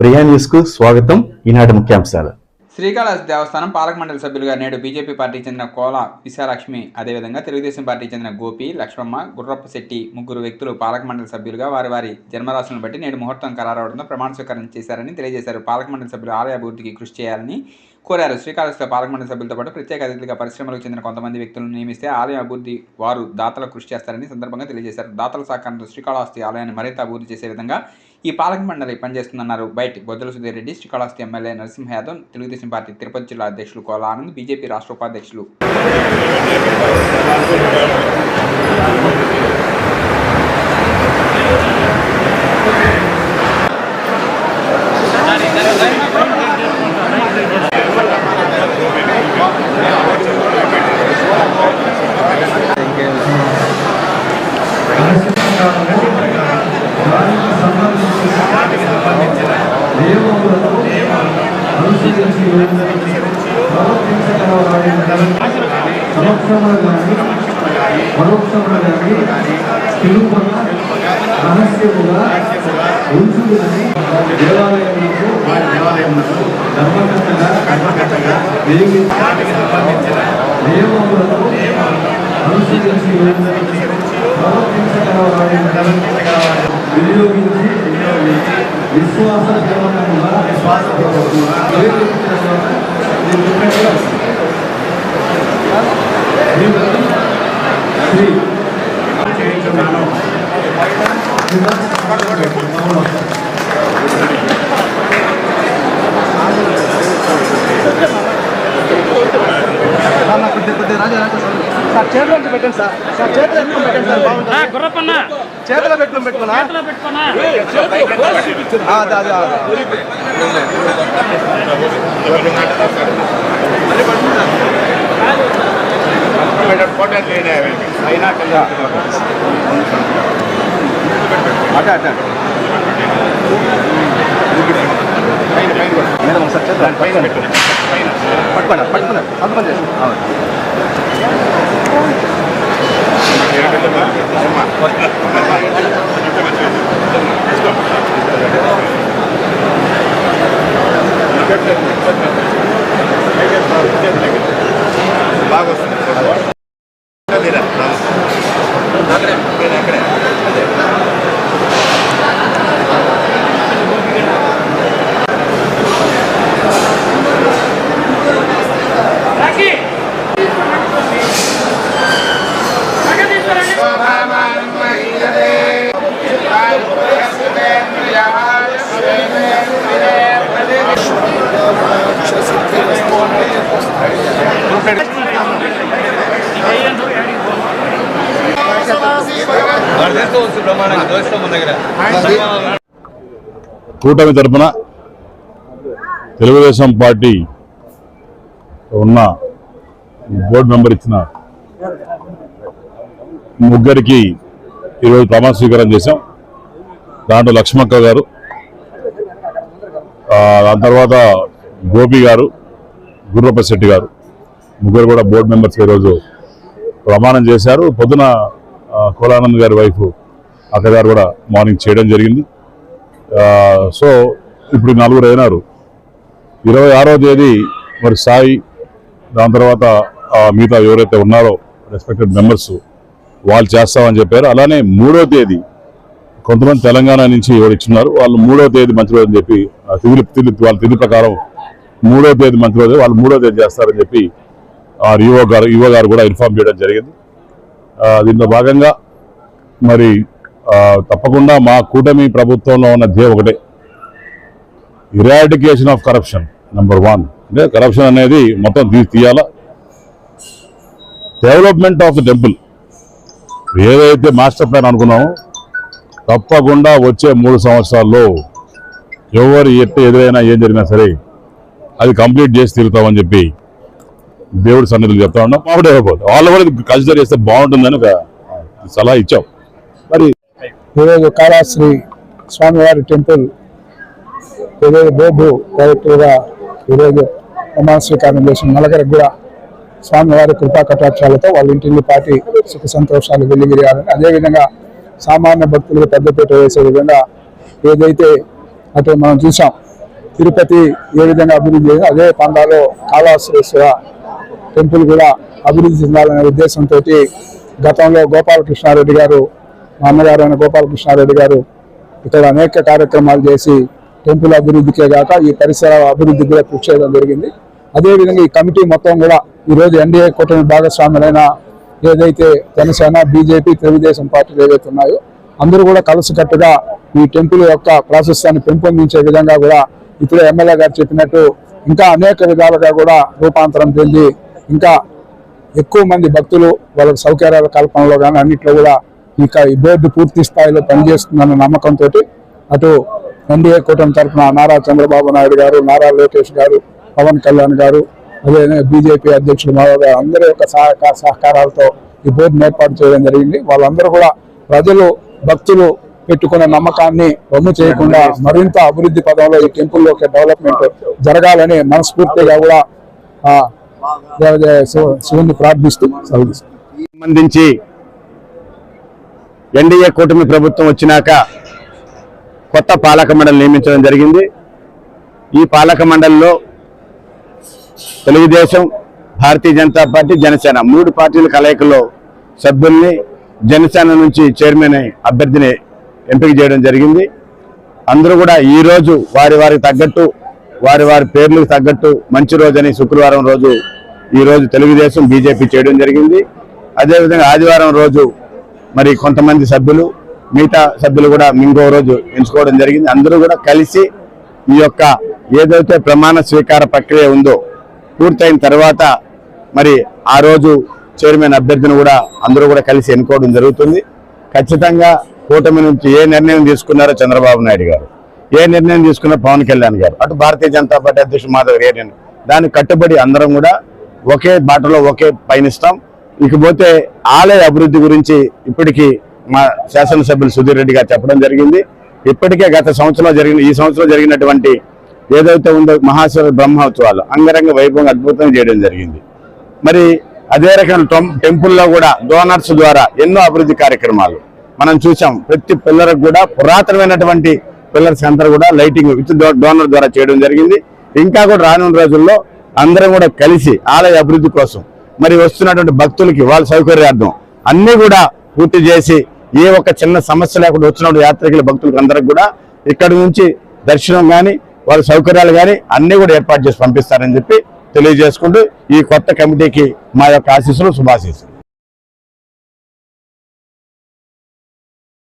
ప్రియా న్యూస్కు స్వాగతం. ఈనాటి ముఖ్యాంశాలు. శ్రీకాళహస్తి దేవస్థానం పాలక మండలి సభ్యులుగా నేడు బీజేపీ పార్టీకి చెందిన కోల విశాలక్ష్మి అదేవిధంగా తెలుగుదేశం పార్టీకి చెందిన గోపి లక్ష్మమ్మ గుర్రప్ప శెట్టి ముగ్గురు వ్యక్తులు పాలక మండలి సభ్యులుగా వారి వారి జన్మరాశులను బట్టి నేడు ముహూర్తం ఖరారవడంతో ప్రమాణ స్వీకారం చేశారని తెలియజేశారు. పాలక మండలి సభ్యులు ఆలయ అభివృద్ధికి కృషి చేయాలని కోరారు. శ్రీకాళహస్తిలో పాలకమండలి సభ్యులతో పాటు ప్రత్యేక అతిథులుగా పరిశ్రమలకు చెందిన కొంతమంది వ్యక్తులను నియమిస్తే ఆలయం అభివృద్ధి వారు దాతల కృషి చేస్తారని సందర్భంగా తెలియజేశారు. దాతల సహకారంతో శ్రీకాళహస్తి ఆలయాన్ని మరింత అభివృద్ధి చేసే విధంగా ఈ పాలక మండలి పనిచేస్తుందన్నారు. బయట బొద్దల సుధీర్ రెడ్డి శ్రీకాళహస్తి ఎమ్మెల్యే నరసింహ యాదవ్ తెలుగుదేశం పార్టీ తిరుపతి జిల్లా అధ్యక్షులు కోల ఆనంద్ బీజేపీ రాష్ట్ర ఉపాధ్యక్షులు సంవత్సరంలో కానీ పరోక్షంలో కానీ తెలుగున రహస్యముగా ఉంచుదని దేవాలయములకు దేవాలయములకు ధర్మకర్తగా ధర్మకర్తగా నియమములను అనుసరించి ప్రవర్తించగలవారిని వినియోగించి విశ్వాస పూర్వకంగా విశ్వాస సార్ చేతిలో పెట్టండి సార్. సార్ చేతిలో పెట్టండి సార్. బాగుంటుంది. గుర్రపన్న. చేతిలో పెట్టుకుని? పెట్టుకున్నా చేతిలో పెట్టుకున్నా ఆ, అదే అదే అదే. అటే అటే మేడం ఒకసారి చేద్దాం. పైన పట్టుకోండి పట్టుకున్నా సంతకం చేసి అవును బాగా వస్తుంది. కూటమి తరపున తెలుగుదేశం పార్టీ ఉన్న బోర్డు మెంబర్ ఇచ్చిన ముగ్గురికి ఈరోజు ప్రమాణ స్వీకారం చేశాం. దాంట్లో లక్ష్మక్క గారు ఆ, దాని తర్వాత గోపి గారు గుర్రప్ప శెట్టి గారు ముగ్గురు కూడా బోర్డు మెంబర్స్ ఈరోజు ప్రమాణం చేశారు. పొద్దున కోలానంద్ గారి వైఫ్ అక్క గారు కూడా మార్నింగ్ చేయడం జరిగింది. సో ఇప్పుడు నలుగురు అయినారు. ఇరవై ఆరో తేదీ మరి సాయి దాని తర్వాత మిగతా ఎవరైతే ఉన్నారో రెస్పెక్టెడ్ మెంబర్స్ వాళ్ళు చేస్తామని చెప్పారు. అలానే మూడో తేదీ కొంతమంది తెలంగాణ నుంచి ఎవరు ఇచ్చినారు వాళ్ళు మూడో తేదీ మంచి రోజు అని చెప్పి ఆ, తిథి వాళ్ళ తిథి ప్రకారం మూడో తేదీ మంచి రోజు వాళ్ళు మూడో తేదీ చేస్తారని చెప్పి ఆ యువ గారు యువ గారు కూడా ఇన్ఫార్మ్ చేయడం జరిగింది. దీంట్లో భాగంగా మరి తప్పకుండా మా కూటమి ప్రభుత్వంలో ఉన్న ధ్యేయం ఒకటే. Eradication of corruption number one అంటే కరప్షన్ అనేది మొత్తం తీసి తీయాలా? డెవలప్మెంట్ ఆఫ్ ద టెంపుల్ ఏదైతే మాస్టర్ ప్లాన్ అనుకున్నామో తప్పకుండా వచ్చే మూడు సంవత్సరాల్లో ఎవరు ఎట్టు ఎదురైనా ఏం జరిగినా సరే అది కంప్లీట్ చేసి తిరుగుతామని చెప్పి దేవుడి సన్నిధులు చెప్తా ఉన్నాం. మామిడి అయిపోతుంది వాళ్ళు కూడా కన్సిడర్ చేస్తే బాగుంటుందని ఒక సలహా ఇచ్చాం. మరి ఈరోజు కాళాశ్రీ స్వామివారి టెంపుల్ ఈరోజు బోర్డు డైరెక్టర్గా ఈరోజు ప్రమాణ స్వీకారం చేసిన నలగరికి కూడా స్వామివారి కృపా కటాక్షాలతో వాళ్ళ ఇంటిని పాటి సుఖ సంతోషాలు వెల్లివిరియాలని అదేవిధంగా సామాన్య భక్తులకు పెద్దపీట వేసే విధంగా ఏదైతే అటు మనం చూసాం తిరుపతి ఏ విధంగా అభివృద్ధి చేయాలి అదే పండాలో కాళహస్తీశ్వర టెంపుల్ కూడా అభివృద్ధి చెందాలనే ఉద్దేశంతో గతంలో గోపాలకృష్ణారెడ్డి గారు మా అన్నగారు అయిన గోపాలకృష్ణారెడ్డి గారు ఇక్కడ అనేక కార్యక్రమాలు చేసి టెంపుల్ అభివృద్ధికే కాక ఈ పరిసర అభివృద్ధికి కూడా కృషి చేయడం జరిగింది. అదేవిధంగా ఈ కమిటీ మొత్తం కూడా ఈరోజు ఎన్డీఏ కూటమి భాగస్వాములైన ఏదైతే జనసేన బీజేపీ తెలుగుదేశం పార్టీలు ఏవైతే ఉన్నాయో అందరూ కూడా కలిసికట్టుగా ఈ టెంపుల్ యొక్క ప్రాశస్యాన్ని పెంపొందించే విధంగా కూడా ఇప్పుడు ఎమ్మెల్యే గారు చెప్పినట్టు ఇంకా అనేక విధాలుగా కూడా రూపాంతరం చెంది ఇంకా ఎక్కువ మంది భక్తులు వాళ్ళకి సౌకర్యాల కల్పనలో కానీ అన్నింటిలో కూడా ఇక ఈ బోర్డు పూర్తి స్థాయిలో పనిచేస్తుందన్న నమ్మకంతో అటు ఎన్డీఏ కూటమి తరఫున నారా చంద్రబాబు నాయుడు గారు నారా లోకేష్ గారు పవన్ కళ్యాణ్ గారు అదే బీజేపీ అధ్యక్షుడు మాధవ్ గారు అందరి యొక్క సహకార సహకారాలతో ఈ బోర్డును ఏర్పాటు చేయడం జరిగింది. వాళ్ళందరూ కూడా ప్రజలు భక్తులు పెట్టుకున్న నమ్మకాన్ని వమ్ము చేయకుండా మరింత అభివృద్ధి పదంలో ఈ టెంపుల్ డెవలప్మెంట్ జరగాలని మనస్ఫూర్తిగా కూడా శివుని ప్రార్థిస్తూ సంబంధించి ఎన్డీఏ కూటమి ప్రభుత్వం వచ్చినాక కొత్త పాలక మండలి నియమించడం జరిగింది. ఈ పాలక మండలిలో తెలుగుదేశం భారతీయ జనతా పార్టీ జనసేన మూడు పార్టీల కలయికలో సభ్యుల్ని జనసేన నుంచి చైర్మన్ అభ్యర్థిని ఎంపిక చేయడం జరిగింది. అందరూ కూడా ఈ రోజు వారి వారికి తగ్గట్టు వారి వారి పేర్లకు తగ్గట్టు మంచి రోజని శుక్రవారం రోజు ఈరోజు తెలుగుదేశం బీజేపీ చేయడం జరిగింది. అదేవిధంగా ఆదివారం రోజు మరి కొంతమంది సభ్యులు మిగతా సభ్యులు కూడా ఇంకో రోజు ఎంచుకోవడం జరిగింది. అందరూ కూడా కలిసి ఈ యొక్క ఏదైతే ప్రమాణ స్వీకార ప్రక్రియ ఉందో పూర్తయిన తర్వాత మరి ఆ రోజు చైర్మన్ అభ్యర్థిని కూడా అందరూ కూడా కలిసి ఎన్నుకోవడం జరుగుతుంది. ఖచ్చితంగా కూటమి నుంచి ఏ నిర్ణయం తీసుకున్నారో చంద్రబాబు నాయుడు గారు ఏ నిర్ణయం తీసుకున్న పవన్ కళ్యాణ్ గారు అటు భారతీయ జనతా పార్టీ అధ్యక్షుడు మాధవ్ ఏ నిర్ణయం దానికి కట్టుబడి అందరం కూడా ఒకే బాటలో ఒకే పయనిస్తాం. ఇకపోతే ఆలయ అభివృద్ధి గురించి ఇప్పటికీ మా శాసనసభ్యులు సుధీర్ రెడ్డి గారు చెప్పడం జరిగింది. ఇప్పటికే గత సంవత్సరంలో జరిగిన ఈ సంవత్సరం జరిగినటువంటి ఏదైతే ఉందో మహాశివ బ్రహ్మోత్సవాలు అంగరంగ వైభవంగా అద్భుతం చేయడం జరిగింది. మరి అదే రకమైన టెంపుల్లో కూడా డోనర్స్ ద్వారా ఎన్నో అభివృద్ధి కార్యక్రమాలు మనం చూసాం. ప్రతి పిల్లలకు కూడా పురాతనమైనటువంటి పిల్లర్స్ అందరూ కూడా లైటింగ్ విత్ డోనర్ ద్వారా చేయడం జరిగింది. ఇంకా కూడా రానున్న రోజుల్లో అందరం కూడా కలిసి ఆలయ అభివృద్ధి కోసం మరి వస్తున్నటువంటి భక్తులకి వాళ్ళ సౌకర్యార్థం అన్ని కూడా పూర్తి చేసి ఏ ఒక్క చిన్న సమస్య లేకుండా వచ్చినప్పుడు యాత్రికుల భక్తులకు అందరికి కూడా ఇక్కడి నుంచి దర్శనం కానీ వాళ్ళ సౌకర్యాలు కానీ అన్ని కూడా ఏర్పాటు చేసి పంపిస్తారని చెప్పి తెలియజేసుకుంటూ ఈ కొత్త కమిటీకి మా యొక్క ఆశీస్సులు శుభాశీస్సులు.